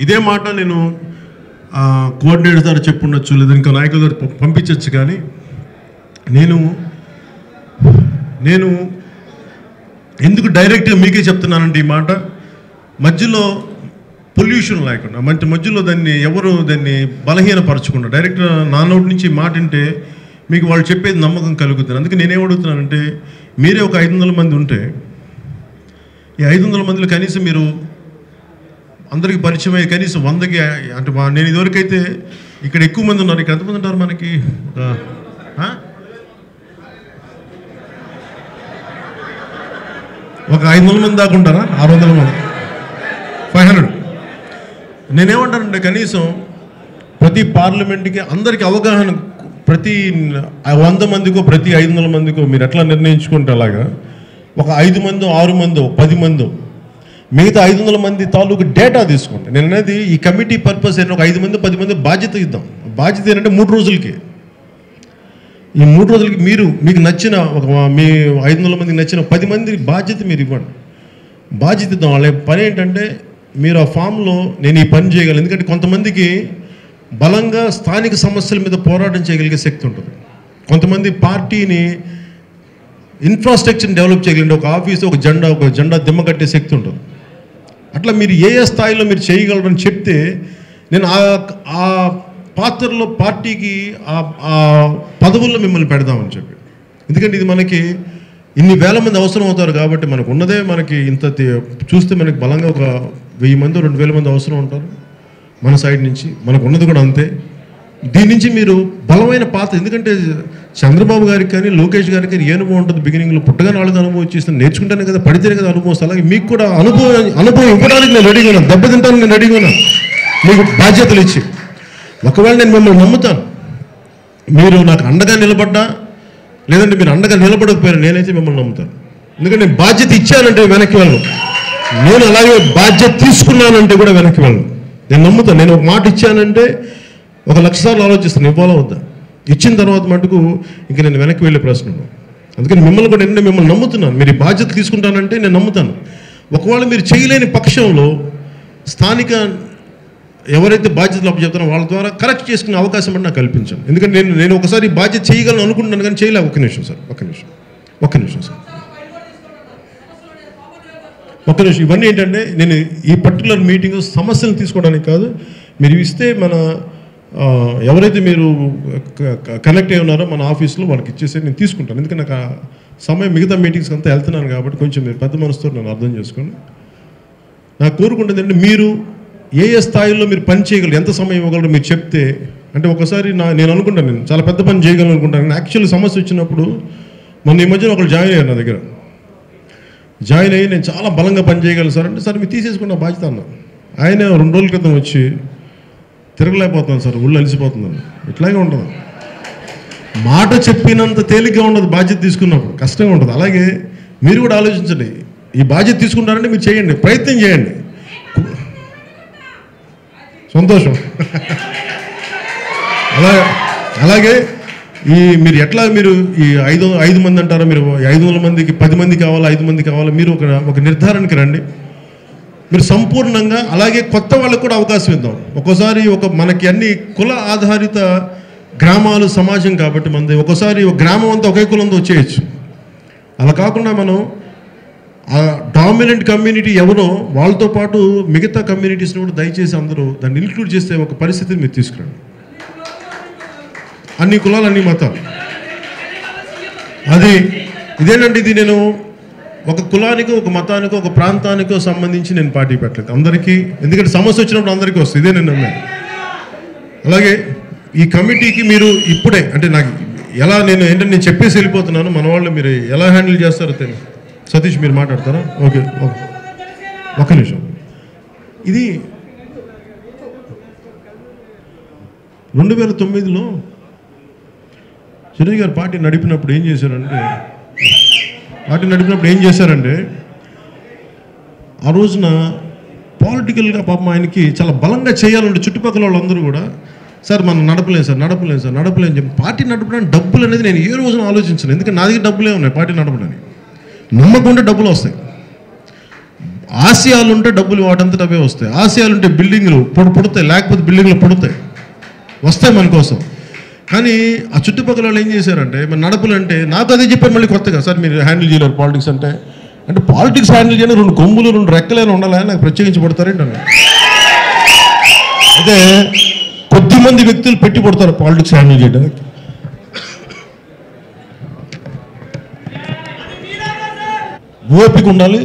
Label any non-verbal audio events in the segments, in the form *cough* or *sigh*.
ఇదే మాట నేను కోఆర్డినేటర్ ద్వారా చెప్పుండొచ్చు లేదా ఇంకా నాయకుల ద్వారా పంపించవచ్చు కానీ నేను నేను ఎందుకు డైరెక్ట్గా మీకే చెప్తున్నానండి ఈ మాట? మధ్యలో పొల్యూషన్ లేకుండా మంచి మధ్యలో దాన్ని ఎవరు దాన్ని బలహీనపరచకుండా డైరెక్ట్ నా నోటి నుంచి ఈ మాట మీకు వాళ్ళు చెప్పేది నమ్మకం కలుగుతుంది. అందుకే నేనేం అడుగుతున్నానంటే మీరే ఒక ఐదు వందల మంది ఉంటే ఈ ఐదు వందల మందిలో కనీసం మీరు అందరికీ పరిచయం అయ్యి కనీసం వందకి అంటే నేను ఇదివరకైతే ఇక్కడ ఎక్కువ మంది ఉన్నారు. ఇక్కడ ఎంతమంది ఉంటారు మనకి? ఒక, ఒక ఐదు వందల మంది దాకా ఉంటారా? ఆరు వందల మంది. ఫైవ్ హండ్రెడ్ నేనేమంటానంటే కనీసం ప్రతి పార్లమెంట్కి అందరికి అవగాహన ప్రతి వంద మందికో ప్రతి ఐదు వందల మందికో మీరు ఎట్లా నిర్ణయించుకుంటే అలాగా? ఒక ఐదు మందో ఆరు మందో పది మందో మిగతా ఐదు వందల మంది తాలూకు డేటా తీసుకోండి నేను అనేది ఈ కమిటీ పర్పస్ ఏంటంటే ఒక ఐదు మంది పది మంది బాధ్యత ఇద్దాం. బాధ్యత ఏంటంటే మూడు రోజులకి. ఈ మూడు రోజులకి మీరు మీకు నచ్చిన ఒక మీ ఐదు వందల మందికి నచ్చిన పది మంది బాధ్యత మీరు ఇవ్వండి. బాధ్యత ఇద్దాం. వాళ్ళ పని ఏంటంటే మీరు ఆ ఫామ్లో నేను ఈ పని చేయగలను. ఎందుకంటే కొంతమందికి బలంగా స్థానిక సమస్యల మీద పోరాటం చేయగలిగే శక్తి ఉంటుంది. కొంతమంది పార్టీని ఇన్ఫ్రాస్ట్రక్చర్ని డెవలప్ చేయగలండి ఒక ఆఫీస్ ఒక జెండా ఒక జెండా దిమ్మ కట్టే శక్తి ఉంటుంది. అట్లా మీరు ఏ ఏ స్థాయిలో మీరు చేయగలరని చెప్తే నేను ఆ ఆ పాత్రలో పార్టీకి ఆ పదవుల్లో మిమ్మల్ని పెడదామని చెప్పి. ఎందుకంటే ఇది మనకి ఇన్ని వేల మంది అవసరం అవుతారు కాబట్టి మనకు ఉన్నదే మనకి ఇంత చూస్తే మనకి బలంగా ఒక వెయ్యి మంది రెండు వేల మంది అవసరం ఉంటారు మన సైడ్ నుంచి. మనకు ఉన్నది కూడా అంతే. దీని నుంచి మీరు బలమైన పాత్ర ఎందుకంటే చంద్రబాబు గారికి కానీ లోకేష్ గారికి కానీ ఏ అనుభవం ఉంటుంది? బిగినింగ్లో పుట్టగానే వాళ్ళకి అనుభవం వచ్చేస్తాను నేర్చుకుంటానే కదా పడితేనే కదా అనుభవం వస్తుంది. అలాగే మీకు కూడా అనుభవం అనుభవం ఇవ్వడానికి నేను రెడీగా ఉన్నాను. దెబ్బతింటానికి నేను రెడీగా ఉన్నాను. మీకు బాధ్యతలు ఇచ్చి. ఒకవేళ నేను మిమ్మల్ని నమ్ముతాను. మీరు నాకు అండగా నిలబడ్డా లేదంటే మీరు అండగా నిలబడకపోయారు నేనైతే మిమ్మల్ని నమ్ముతాను. ఎందుకంటే నేను బాధ్యత ఇచ్చానంటే వెనక్కి వెళ్ళను. నేను అలాగే బాధ్యత తీసుకున్నానంటే కూడా వెనక్కి వెళ్ళను. నేను నమ్ముతాను నేను ఒక మాట ఇచ్చానంటే ఒక లక్ష సార్లు ఆలోచిస్తాను ఇవ్వాలా వద్దా? ఇచ్చిన తర్వాత మటుకు ఇంక నేను వెనక్కి వెళ్ళే ప్రశ్న అందుకని మిమ్మల్ని కూడా నేను మిమ్మల్ని నమ్ముతున్నాను. మీరు బాధ్యత తీసుకుంటానంటే నేను నమ్ముతాను. ఒకవేళ మీరు చేయలేని పక్షంలో స్థానిక ఎవరైతే బాధ్యతలు అప్పచెప్తారో వాళ్ళ ద్వారా కరెక్ట్ చేసుకునే అవకాశం అంటే నాకు కల్పించాను ఎందుకంటే నేను నేను ఒకసారి బాధ్యత చేయగలను అనుకుంటున్నాను కానీ చేయలే. ఒక్క నిమిషం సార్ ఒక్క నిమిషం ఒక్క నిమిషం సార్. ఒక్క నిమిషం. ఇవన్నీ ఏంటంటే నేను ఈ పర్టికులర్ మీటింగ్ సమస్యలు తీసుకోవడానికి కాదు. మీరు ఇస్తే మన ఎవరైతే మీరు కనెక్ట్ అయి ఉన్నారో మన ఆఫీస్లో వాళ్ళకి ఇచ్చేసి నేను తీసుకుంటాను. ఎందుకంటే నాకు సమయం మిగతా మీటింగ్స్ అంతా వెళ్తున్నాను కాబట్టి కొంచెం మీరు పెద్ద మనసుతో నన్ను అర్థం చేసుకోండి. నాకు కోరుకుంటుంది అంటే మీరు ఏ ఏ స్థాయిలో మీరు పని చేయగలరు ఎంత సమయం ఇవ్వగలరు మీరు చెప్తే అంటే ఒకసారి నా నేను అనుకుంటాను నేను చాలా పెద్ద పని చేయగలను అనుకుంటాను. యాక్చువల్ సమస్య వచ్చినప్పుడు మొన్న ఈ మధ్యన ఒకరు జాయిన్ అయ్యారు నా దగ్గర. జాయిన్ అయ్యి నేను చాలా బలంగా పనిచేయగలను సార్ అంటే సార్ మీరు తీసేసుకున్న బాధ్యత అన్న. ఆయన రెండు రోజుల క్రితం వచ్చి తిరగలేకపోతున్నాను సార్ ఒళ్ళు అలిసిపోతున్నాను. ఇట్లాగే ఉంటుంది. మాట చెప్పినంత తేలిగ్గా ఉండదు బాధ్యత తీసుకున్నప్పుడు కష్టంగా ఉంటుంది. అలాగే మీరు కూడా ఆలోచించండి ఈ బాధ్యత తీసుకుంటారంటే మీరు చేయండి ప్రయత్నం చేయండి. సంతోషం. *laughs* అలాగే అలాగే ఈ మీరు ఎట్లా మీరు ఈ ఐదు ఐదు మంది అంటారా? మీరు ఐదు వందల మందికి పది మంది కావాలా ఐదు మంది కావాలా? మీరు ఒక ఒక నిర్ధారణకి రండి. మీరు సంపూర్ణంగా అలాగే కొత్త వాళ్ళకు కూడా అవకాశం ఇద్దాం. ఒక్కోసారి ఒక మనకి అన్ని కుల ఆధారిత గ్రామాలు సమాజం కాబట్టి మనది ఒక్కోసారి ఒక గ్రామం అంతా ఒకే కులంతో వచ్చేయచ్చు. అలా కాకుండా మనం ఆ డామినెంట్ కమ్యూనిటీ ఎవరో వాళ్ళతో పాటు మిగతా కమ్యూనిటీస్ని కూడా దయచేసి అందరూ దాన్ని ఇంక్లూడ్ చేసే ఒక పరిస్థితిని మీరు తీసుకురండి. అన్ని కులాలు అన్ని మతాలు. అది ఇదేనండి ఇది నేను? ఒక కులానికి ఒక మతానికి ఒక ప్రాంతానికో సంబంధించి నేను పార్టీ పెట్టలేదు. అందరికీ ఎందుకంటే సమస్య వచ్చినప్పుడు అందరికీ వస్తుంది. ఇదే నేను నమ్మాను అలాగే ఈ కమిటీకి మీరు ఇప్పుడే అంటే నాకు ఎలా నేను ఏంటంటే నేను చెప్పేసి వెళ్ళిపోతున్నాను. మన వాళ్ళు మీరు ఎలా హ్యాండిల్ చేస్తారో తెలియదు సతీష్ మీరు మాట్లాడతారా? Okay okay. ఒక్క నిమిషం. ఇది రెండు వేల తొమ్మిదిలో చిరంజీవి గారు పార్టీ నడిపినప్పుడు ఏం చేశారంటే పార్టీ నడిపినప్పుడు ఏం చేశారంటే ఆ రోజున పాలిటికల్గా పాపం ఆయనకి చాలా బలంగా చేయాలంటే చుట్టుపక్కల వాళ్ళందరూ కూడా సార్ మనం నడపలేం సార్ నడపలేం సార్ నడపలేం చెప్పి పార్టీ నడపడానికి డబ్బులు అనేది నేను ఏ రోజున ఆలోచించను. ఎందుకంటే నా దగ్గర డబ్బులే ఉన్నాయి పార్టీ నడపడానికి. నమ్మకుంటే డబ్బులు వస్తాయి. ఆశయాలు ఉంటే డబ్బులు వాటంతట అవే వస్తాయి. ఆశయాలు ఉంటే బిల్డింగ్లు పొడు పుడతాయి. లేకపోతే బిల్డింగ్లు పుడతాయి. వస్తాయి మన కోసం. కానీ ఆ చుట్టుపక్కల వాళ్ళు ఏం చేశారంటే మరి నడపలంటే నాకు అదే చెప్పారు మళ్ళీ కొత్తగా. సార్ మీరు హ్యాండిల్ చేయలేరు పాలిటిక్స్ అంటే. అంటే పాలిటిక్స్ హ్యాండిల్ చేయడం రెండు కొమ్ములు రెండు రెక్కలైనా ఉండాలని నాకు ప్రత్యేకించబడతారేంటి అయితే కొద్దిమంది వ్యక్తులు పెట్టి పడతారు పాలిటిక్స్ హ్యాండిల్ చేయడానికి. ఓపిక ఉండాలి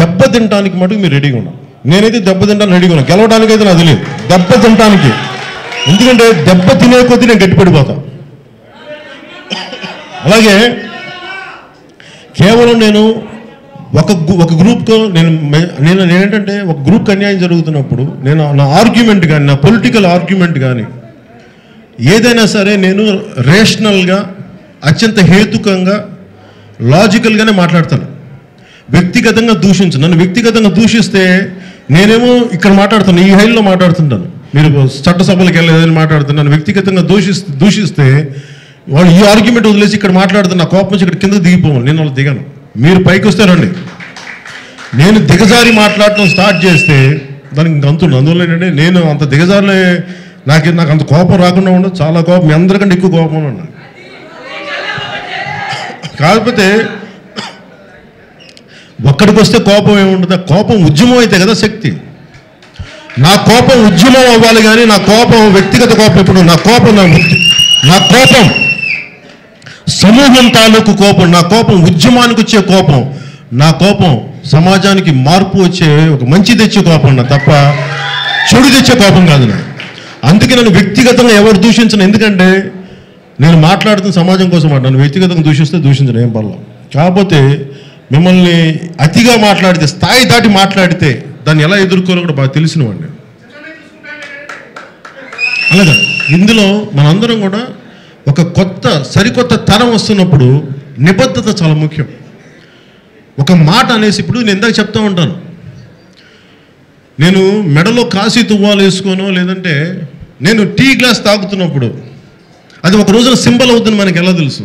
దెబ్బ తినడానికి మటుకు మీరు రెడీగా ఉండాలి. నేనైతే దెబ్బ తింటాను రెడీగా ఉన్నాను గెలవడానికి అయితే నాకు తెలియదు. దెబ్బ తినడానికి ఎందుకంటే దెబ్బ తినే కొద్దీ నేను గట్టిపడిపోతా. అలాగే కేవలం నేను ఒక ఒక గ్రూప్తో నేను నేను నేనేంటంటే ఒక గ్రూప్కి అన్యాయం జరుగుతున్నప్పుడు నేను నా ఆర్గ్యుమెంట్ కానీ నా పొలిటికల్ ఆర్గ్యుమెంట్ కానీ ఏదైనా సరే నేను రేషనల్గా అత్యంత హేతుకంగా లాజికల్గానే మాట్లాడతాను. వ్యక్తిగతంగా దూషించు నన్ను వ్యక్తిగతంగా దూషిస్తే నేనేమో ఇక్కడ మాట్లాడుతాను ఈ హైల్లో మాట్లాడుతుంటాను. మీరు చట్టసభలకు వెళ్ళలేదని మాట్లాడుతున్నాను వ్యక్తిగతంగా దూషిస్తే దూషిస్తే వాళ్ళు ఈ ఆర్గ్యుమెంట్ వదిలేసి ఇక్కడ మాట్లాడుతున్న నా కోపం ఇక్కడ కింద దిగిపోవాలి నేను వాళ్ళు దిగను. మీరు పైకి వస్తే రండి. నేను దిగజారి మాట్లాడటం స్టార్ట్ చేస్తే దానికి ఇంక అంతుంది అందువల్ల ఏంటంటే నేను అంత దిగజారులే నాకు నాకు అంత కోపం రాకుండా ఉండదు. చాలా కోపం మీ అందరికంటే ఎక్కువ కోపం ఉన్నా కాకపోతే ఒక్కడికి వస్తే కోపం ఏముంటుంది ఆ కోపం ఉద్యమం అయితే కదా శక్తి. నా కోపం ఉద్యమం అవ్వాలి కానీ నా కోపం వ్యక్తిగత కోపం ఇప్పుడు నా కోపం నా నా కోపం సమూహం తాలూకు కోపం నా కోపం ఉద్యమానికి వచ్చే కోపం నా కోపం సమాజానికి మార్పు వచ్చే ఒక మంచి తెచ్చే కోపం నా తప్ప చెడు తెచ్చే కోపం కాదు నా. అందుకే నన్ను వ్యక్తిగతంగా ఎవరు దూషించను. ఎందుకంటే నేను మాట్లాడుతున్న సమాజం కోసం మాట నన్ను వ్యక్తిగతంగా దూషిస్తే దూషించను ఏం పర్లేదు. కాకపోతే మిమ్మల్ని అతిగా మాట్లాడితే స్థాయి దాటి మాట్లాడితే దాన్ని ఎలా ఎదుర్కోవాలో కూడా బాగా తెలిసిన వాడిని అలాగా ఇందులో మనందరం కూడా ఒక కొత్త సరికొత్త తరం వస్తున్నప్పుడు నిబద్ధత చాలా ముఖ్యం. ఒక మాట అనేసి ఇప్పుడు నేను ఇందాక చెప్తా ఉంటాను. నేను మెడలో కాశీ తువ్వాలు వేసుకోనో లేదంటే నేను టీ గ్లాస్ తాగుతున్నప్పుడు అది ఒక రోజున సింబల్ అవుతుంది మనకి ఎలా తెలుసు?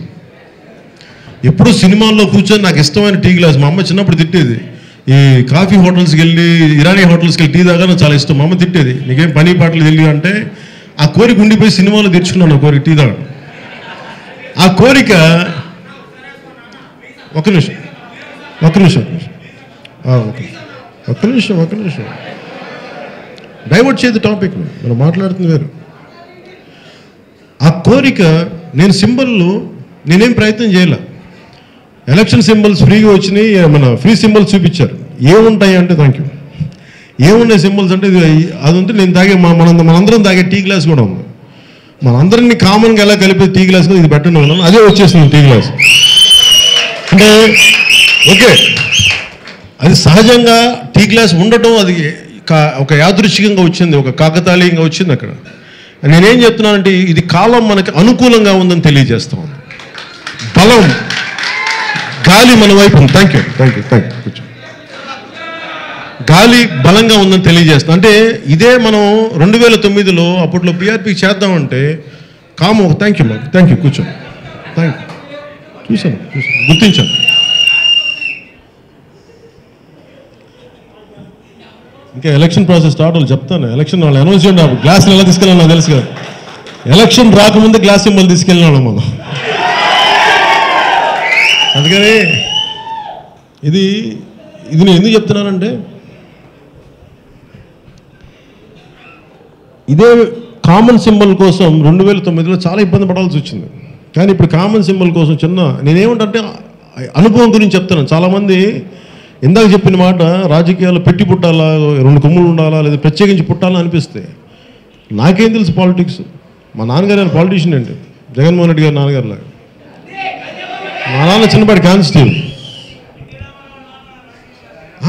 ఎప్పుడు సినిమాల్లో కూర్చొని నాకు ఇష్టమైన టీ గ్లాస్ మా అమ్మ చిన్నప్పుడు తిట్టేది. ఈ కాఫీ హోటల్స్కి వెళ్ళి ఇరానీ హోటల్స్కి వెళ్ళి టీ తాగా నాకు చాలా ఇష్టం. మా అమ్మ తిట్టేది. నీకేం పని పాటలు తెలియ అంటే ఆ కోరిక ఉండిపోయి సినిమాలో తెచ్చుకున్నాను ఆ కోరిక టీ తాగడం. ఆ కోరిక ఒక నిమిషం ఒక నిమిషం ఒక నిమిషం. ఒక నిమిషం. ఒక్క నిమిషం ఒక్క నిమిషం. డైవర్ట్ చేయదు టాపిక్. మనం మాట్లాడుతుంది వేరు. ఆ కోరిక నేను సింబల్లో నేనేం ప్రయత్నం చేయలే. ఎలక్షన్ సింబల్స్ ఫ్రీగా వచ్చినాయి మన ఫ్రీ సింబల్స్ చూపించారు. ఏముంటాయి అంటే థ్యాంక్ యూ ఏమున్నాయి సింబల్స్ అంటే ఇది అది ఉంటే నేను తాగే మన మనం మనందరం తాగే టీ గ్లాస్ కూడా ఉంది. మనందరినీ కామన్గా ఎలా కలిపే టీ గ్లాస్ ఇది పెట్టండి వాళ్ళని అదే వచ్చేసింది టీ గ్లాస్. అంటే ఓకే. అది సహజంగా టీ గ్లాస్ ఉండటం అది కా- ఒక యాదృచ్ఛికంగా వచ్చింది ఒక కాకతాళీయంగా వచ్చింది అక్కడ. నేనేం చెప్తున్నానంటే ఇది కాలం మనకి అనుకూలంగా ఉందని తెలియజేస్తాం బలం. గాలి మన వైపు. ఉంది thank you thank you thank you గాలి బలంగా ఉందని తెలియజేస్తాం అంటే ఇదే మనం రెండు వేల తొమ్మిదిలో అప్పట్లో పిఆర్పి చేద్దామంటే కాము థ్యాంక్ యూ మాకు. థ్యాంక్ యూ కూర్చో థ్యాంక్ యూ చూశాను చూశాను. గుర్తించాను. ఇంకా ఎలక్షన్ ప్రాసెస్ స్టార్ట్ వాళ్ళు చెప్తాను. ఎలక్షన్ వాళ్ళు అనౌన్స్ చేయండి గ్లాసులు ఎలా తీసుకెళ్ళాలి నాకు తెలుసు కదా. ఎలక్షన్ రాకముందే గ్లాస్ సింబల్ తీసుకెళ్ళిన వాళ్ళం మనం. అందుకని ఇది ఇది నేను ఎందుకు చెప్తున్నానంటే ఇదే కామన్ సింబల్ కోసం రెండు వేల తొమ్మిదిలో చాలా ఇబ్బంది పడాల్సి వచ్చింది. కానీ ఇప్పుడు కామన్ సింబల్ కోసం చిన్న నేనేమంటే అనుభవం గురించి చెప్తాను చాలామంది ఇందాక చెప్పిన మాట రాజకీయాల్లో పెట్టి పుట్టాలా రెండు కొమ్ములు ఉండాలా లేదా ప్రత్యేకించి పుట్టాలా అనిపిస్తే నాకేం తెలుసు పాలిటిక్స్ మా నాన్నగారు పాలిటీషియన్ అండి జగన్మోహన్ రెడ్డి గారు నాన్నగారు లాగా మా నాన్న చిన్నపాటి కానిస్టేబుల్.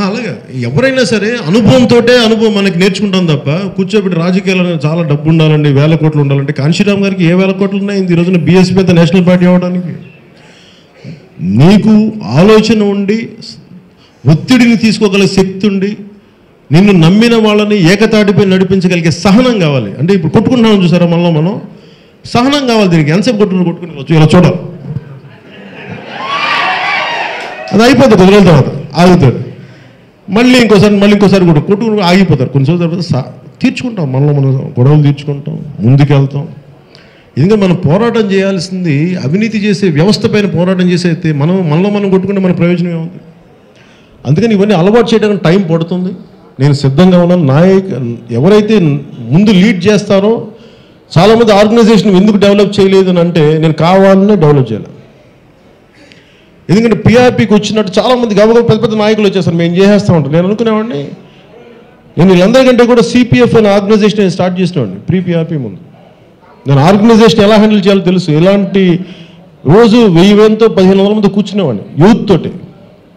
అలాగే. ఎవరైనా సరే అనుభవంతోటే అనుభవం మనకి నేర్చుకుంటాం తప్ప కూర్చోబెట్టి రాజకీయాలలో చాలా డబ్బు ఉండాలండి వేల కోట్లు ఉండాలంటే కాంశీరామ్ గారికి ఏ వేల కోట్లు ఉన్నాయి? ఈ రోజున బీఎస్పీ అయితే నేషనల్ పార్టీ అవ్వడానికి. నీకు ఆలోచన ఉండి ఒత్తిడిని తీసుకోగల శక్తి ఉండి నిన్ను నమ్మిన వాళ్ళని ఏకతాటిపై నడిపించగలిగే సహనం కావాలి. అంటే ఇప్పుడు కొట్టుకుంటున్నాం చూసారా మనలో మనం? సహనం కావాలి దీనికి. ఎంతసేపు కొట్టుకుని కొట్టుకుని ఇలా చూడాలి. అది అయిపోతుంది కొద్ది రోజుల తర్వాత. ఆగుతాడు. మళ్ళీ ఇంకోసారి మళ్ళీ ఇంకోసారి కూడా కొట్టుకుని ఆగిపోతారు కొన్ని రోజుల తర్వాత తీర్చుకుంటాం. మనలో మనం గొడవలు తీర్చుకుంటాం ముందుకెళ్తాం. ఎందుకంటే మనం పోరాటం చేయాల్సింది అవినీతి చేసే వ్యవస్థ పైన పోరాటం చేసే అయితే మనం మనలో మనం కొట్టుకుంటే మన ప్రయోజనం ఏముంది? అందుకని ఇవన్నీ అలవాటు చేయడానికి టైం పడుతుంది. నేను సిద్ధంగా ఉన్నాను. నాయక ఎవరైతే ముందు లీడ్ చేస్తారో చాలామంది ఆర్గనైజేషన్ ఎందుకు డెవలప్ చేయలేదు అని అంటే నేను కావాలనే డెవలప్ చేయాలి. ఎందుకంటే పీఆర్పీకి వచ్చినట్టు చాలామంది గబగబ పెద్ద పెద్ద నాయకులు వచ్చేసారు. మేము చేసేస్తా ఉంటాం. నేను అనుకునేవాడిని. నేను వీళ్ళందరికంటే కూడా సిపిఎఫ్ అనే ఆర్గనైజేషన్ నేను స్టార్ట్ చేసినవాడిని. ప్రీ పీఆర్పీ ముందు. నేను ఆర్గనైజేషన్ ఎలా హ్యాండిల్ చేయాలో తెలుసు. ఎలాంటి రోజు వెయ్యి వేలతో పదిహేను వందల మంది కూర్చునేవాడిని. యూత్ తోటి.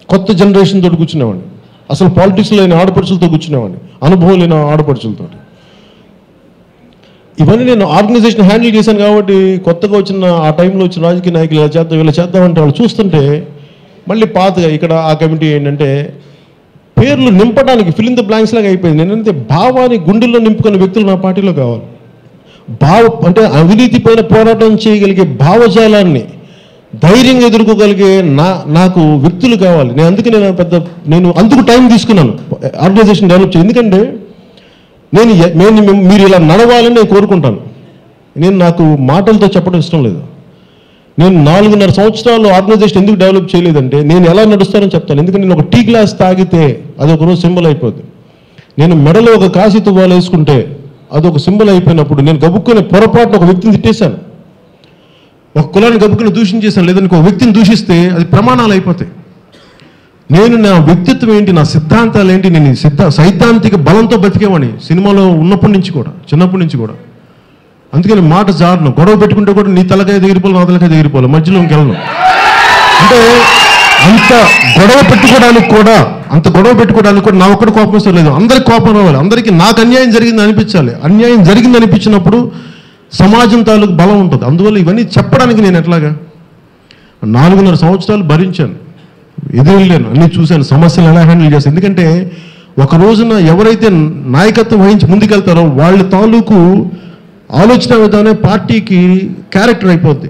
కొత్త జనరేషన్ తోటి కూర్చునేవాడిని. అసలు పాలిటిక్స్లో లేని ఆడపడుచులతో కూర్చునేవాడిని. అనుభవం లేని ఆడపడుచులతోటి. ఇవన్నీ నేను ఆర్గనైజేషన్ హ్యాండిల్ చేశాను కాబట్టి కొత్తగా వచ్చిన ఆ టైంలో వచ్చిన రాజకీయ నాయకులు ఇలా చేద్దాం ఇలా చేద్దామంటే వాళ్ళు చూస్తుంటే మళ్ళీ పాతగా ఇక్కడ ఆ కమిటీ ఏంటంటే పేర్లు నింపడానికి ఫిలిం ద బ్లాంక్స్ లాగా అయిపోయింది. నేనంటే భావాన్ని గుండెల్లో నింపుకున్న వ్యక్తులు నా పార్టీలో కావాలి. భావ అంటే అవినీతి పైన పోరాటం చేయగలిగే భావజాలాన్ని ధైర్యంగా ఎదుర్కోగలిగే నా నాకు వ్యక్తులు కావాలి. నేను అందుకే నేను పెద్ద నేను అందుకు టైం తీసుకున్నాను. ఆర్గనైజేషన్ డెవలప్ చేయ. ఎందుకంటే నేను నేను మీరు ఇలా నడవాలని నేను కోరుకుంటాను. నేను నాకు మాటలతో చెప్పడం ఇష్టం లేదు. నేను నాలుగున్నర సంవత్సరాలు ఆర్గనైజేషన్ ఎందుకు డెవలప్ చేయలేదంటే నేను ఎలా నడుస్తానని చెప్తాను. ఎందుకంటే నేను ఒక టీ గ్లాస్ తాగితే అది ఒకరోజు సింబల్ అయిపోద్ది. నేను మెడలో ఒక కాశీ తువ్వాలు వేసుకుంటే అది ఒక సింబల్ అయిపోయినప్పుడు నేను గబుక్కునే పొరపాటున ఒక వ్యక్తిని తిట్టేశాను. ఒక కులాన్ని గబుక్కుని దూషించేశాను. లేదని ఒక వ్యక్తిని దూషిస్తే అది ప్రమాణాలు అయిపోతాయి. నేను నా వ్యక్తిత్వం ఏంటి నా సిద్ధాంతాలు ఏంటి నేను సిద్ధ సైద్ధాంతిక బలంతో బతికేవాడిని సినిమాలో ఉన్నప్పటి నుంచి కూడా చిన్నప్పటి నుంచి కూడా. అందుకని మాట జారును. గొడవ పెట్టుకుంటే కూడా నీ తలకాయ దిగిరిపోవాలి నా తలకాయ దిగిరిపోవాలి మధ్యలో ఇంకెళ్ళను. అంటే అంత గొడవ పెట్టుకోవడానికి కూడా అంత గొడవ పెట్టుకోవడానికి కూడా నా ఒక్కడి కోపం వస్తే లేదు. అందరికి కోపం రావాలి. అందరికీ నాకు అన్యాయం జరిగింది అనిపించాలి. అన్యాయం జరిగింది అనిపించినప్పుడు సమాజం తాలూకు బలం ఉంటుంది. అందువల్ల ఇవన్నీ చెప్పడానికి నేను ఎట్లాగా? నాలుగున్నర సంవత్సరాలు భరించాను. ఎదురెళ్ళాను అన్ని చూశాను. సమస్యలు ఎలా హ్యాండిల్ చేస్తాను ఎందుకంటే ఒక రోజున ఎవరైతే నాయకత్వం వహించి ముందుకెళ్తారో వాళ్ళ తాలూకు ఆలోచన విధానం పార్టీకి క్యారెక్టర్ అయిపోద్ది.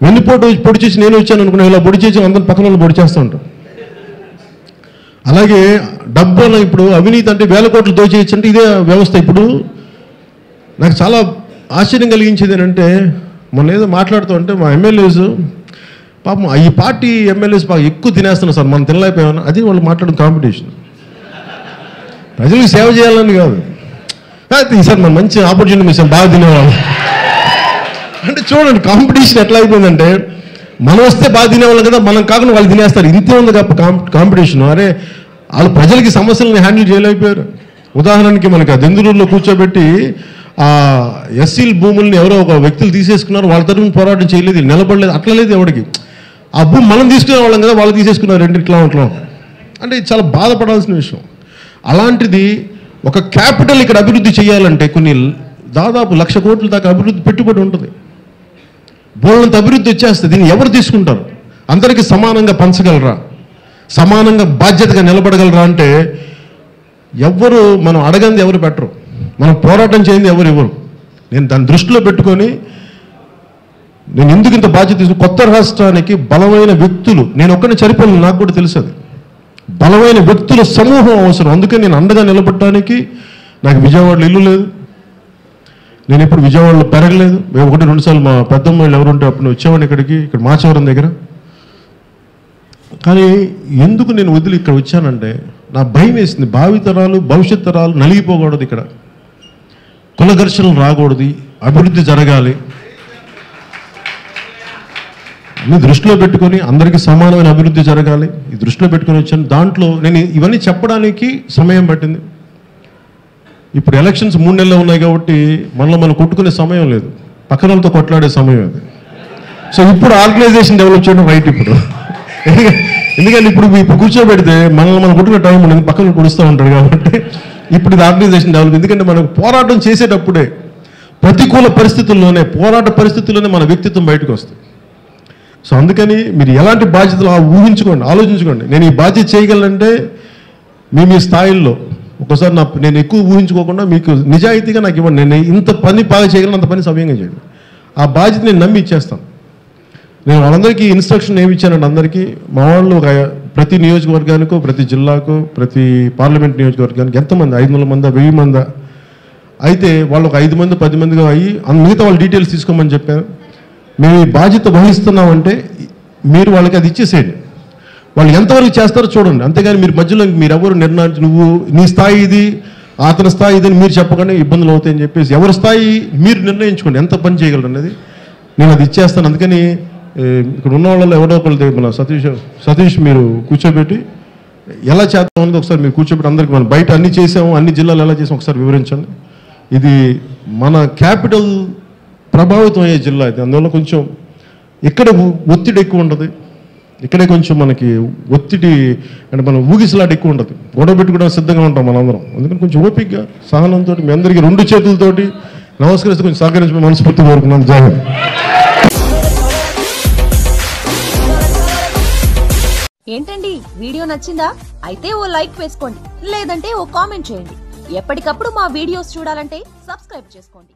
వెన్నుపోటు పొడి చేసి నేను వచ్చాను అనుకున్నా ఇలా పొడి చేసి అందరిని పక్కన వాళ్ళు పొడి చేస్తూ ఉంటాం అలాగే డబ్బు అన్న ఇప్పుడు అవినీతి అంటే వేల కోట్లు దోచేయచ్చు అంటే ఇదే వ్యవస్థ. ఇప్పుడు నాకు చాలా ఆశ్చర్యం కలిగించేది ఏంటంటే మొన్న ఏదో మాట్లాడుతూ ఉంటే మా ఎమ్మెల్యేస్ పాపం ఈ పార్టీ ఎమ్మెల్యేస్ బాగా ఎక్కువ తినేస్తున్నారు సార్. మనం తినలేకపోయామని అది వాళ్ళు మాట్లాడిన కాంపిటీషన్. ప్రజలకు సేవ చేయాలని కాదు. సార్ మన మంచి ఆపర్చునిటీ సార్ బాగా తినేవాళ్ళం. అంటే చూడండి కాంపిటీషన్ ఎట్లా అయిపోయిందంటే మనం వస్తే బాగా తినేవాళ్ళం కదా మనం కాకుండా వాళ్ళు తినేస్తారు. ఇంతే ఉంది కాబట్టి కాంపిటీషన్. అరే వాళ్ళు ప్రజలకి సమస్యలను హ్యాండిల్ చేయలేకపోయారు. ఉదాహరణకి మనకి దెందులూరులో కూర్చోబెట్టి ఆ ఎస్సీల భూముల్ని ఎవరో ఒక వ్యక్తులు తీసేసుకున్నారు. వాళ్ళ తరఫున పోరాటం చేయలేదు నిలబడలేదు అట్లా లేదు ఎవరికి. ఆ భూమి మనం తీసుకునే వాళ్ళం కదా వాళ్ళు తీసేసుకున్నారు రెండు ఇట్లా అంటే ఇది చాలా బాధపడాల్సిన విషయం. అలాంటిది ఒక క్యాపిటల్ ఇక్కడ అభివృద్ధి చేయాలంటే కొన్ని దాదాపు లక్ష కోట్ల దాకా అభివృద్ధి పెట్టుబడి ఉంటుంది. బోళ్ళంత అభివృద్ధి వచ్చేస్తుంది దీన్ని ఎవరు తీసుకుంటారు? అందరికీ సమానంగా పంచగలరా? సమానంగా బాధ్యతగా నిలబడగలరా అంటే ఎవ్వరు మనం అడగంది ఎవరు పెట్టరు. మనం పోరాటం చేయండి ఎవరు ఇవ్వరు. నేను దాన్ని దృష్టిలో పెట్టుకొని నేను ఎందుకు ఇంత బాధ్యత తీసుకు కొత్త రాష్ట్రానికి బలమైన వ్యక్తులు నేను ఒక్కరిని సరిపోను నాకు కూడా తెలుసు బలమైన వ్యక్తుల సమూహం అవసరం. అందుకే నేను అండగా నిలబడటానికి నాకు విజయవాడలో ఇల్లు లేదు. నేను ఇప్పుడు విజయవాడలో పెరగలేదు. మేము ఒకటి రెండు సార్లు మా పెద్దమ్మ వాళ్ళు ఎవరు ఉంటే అప్పుడు వచ్చేవాడిని ఇక్కడికి ఇక్కడ మాచవరం దగ్గర. కానీ ఎందుకు నేను వదిలి ఇక్కడ వచ్చానంటే నా భయం వేసింది. భావితరాలు భవిష్యత్ తరాలు నలిగిపోకూడదు ఇక్కడ. కుల ఘర్షణలు రాకూడదు. అభివృద్ధి జరగాలి. అన్ని దృష్టిలో పెట్టుకొని అందరికీ సమానమైన అభివృద్ధి జరగాలి. ఈ దృష్టిలో పెట్టుకొని వచ్చాను. దాంట్లో నేను ఇవన్నీ చెప్పడానికి సమయం పట్టింది. ఇప్పుడు ఎలక్షన్స్ మూడు నెలలు ఉన్నాయి కాబట్టి మనలో మనం కొట్టుకునే సమయం లేదు. పక్కన వాళ్ళతో కొట్లాడే సమయం అది. సో ఇప్పుడు ఆర్గనైజేషన్ డెవలప్ చేయడం రైట్ ఇప్పుడు. ఎందుకంటే- ఎందుకంటే ఇప్పుడు ఇప్పుడు కూర్చోబెడితే మనల్ని మనం కొట్టుకునే టైం ఉండదు. పక్కన కొడుస్తూ ఉంటారు కాబట్టి ఇప్పుడు ఇది ఆర్గనైజేషన్ డెవలప్ ఎందుకంటే మనం పోరాటం చేసేటప్పుడే ప్రతికూల పరిస్థితుల్లోనే పోరాట పరిస్థితుల్లోనే మన వ్యక్తిత్వం బయటకు వస్తుంది. సో అందుకని మీరు ఎలాంటి బాధ్యతలు ఊహించుకోండి ఆలోచించుకోండి. నేను ఈ బాధ్యత చేయగలంటే మీ మీ స్థాయిల్లో ఒకసారి నా నేను ఎక్కువ ఊహించుకోకుండా మీకు నిజాయితీగా నాకు ఇవ్వండి. నేను ఇంత పని బాగా చేయగలను అంత పని సవ్యంగా చేయండి ఆ బాధ్యత నేను నమ్మి ఇచ్చేస్తాను. నేను వాళ్ళందరికీ ఇన్స్ట్రక్షన్ ఏమి ఇచ్చానంటే అందరికీ మా వాళ్ళు ఒక ప్రతి నియోజకవర్గానికి ప్రతి జిల్లాకు ప్రతి పార్లమెంట్ నియోజకవర్గానికి ఎంతమంది? ఐదు వందల మంది వెయ్యి మందా? అయితే వాళ్ళు ఒక ఐదు మంది పది మందిగా అయ్యి మిగతా వాళ్ళు డీటెయిల్స్ తీసుకోమని చెప్పాను మేము ఈ బాధ్యత వహిస్తున్నామంటే మీరు వాళ్ళకి అది ఇచ్చేసేయండి. వాళ్ళు ఎంతవరకు చేస్తారో చూడండి. అంతేగాని మీరు మధ్యలో మీరు ఎవరు నిర్ణయించి నువ్వు నీ స్థాయి ఇది అతని స్థాయి ఇది అని మీరు చెప్పగానే ఇబ్బందులు అవుతాయని చెప్పేసి ఎవరి స్థాయి మీరు నిర్ణయించుకోండి. ఎంత పని చేయగలరు అనేది నేను అది ఇచ్చేస్తాను. అందుకని ఇక్కడ ఉన్న వాళ్ళలో ఎవరో ఒకళ్ళు మన సతీష్ సతీష్ మీరు కూర్చోబెట్టి ఎలా చేద్దాం అనేది ఒకసారి మీరు కూర్చోబెట్టి అందరికి మనం బయట అన్ని చేసాము అన్ని జిల్లాలు ఎలా చేసాం ఒకసారి వివరించండి. ఇది మన క్యాపిటల్ ప్రభావితం అయ్యే జిల్లా ఇది. అందువల్ల కొంచెం ఇక్కడ ఒత్తిడి ఎక్కువ ఉంటుంది ఇక్కడే కొంచెం మనకి ఒత్తిడి అంటే మనం ఊగిసలాట ఎక్కువ ఉంటుంది గొడవ పెట్టుకోవడానికి సిద్ధంగా ఉంటాం మనందరం. అందుకని కొంచెం ఓపికగా సహనంతో మీ అందరికీ రెండు చేతులతోటి నమస్కరిస్తూ కొంచెం సహకరించి మనస్ఫూర్తి కోరుకున్నాను జాగ్రత్త ఏంటండి? వీడియో నచ్చిందా? అయితే ఓ లైక్ వేసుకోండి. లేదంటే ఓ కామెంట్ చేయండి. ఎప్పటికప్పుడు మా వీడియోస్ చూడాలంటే సబ్స్క్రైబ్ చేసుకోండి.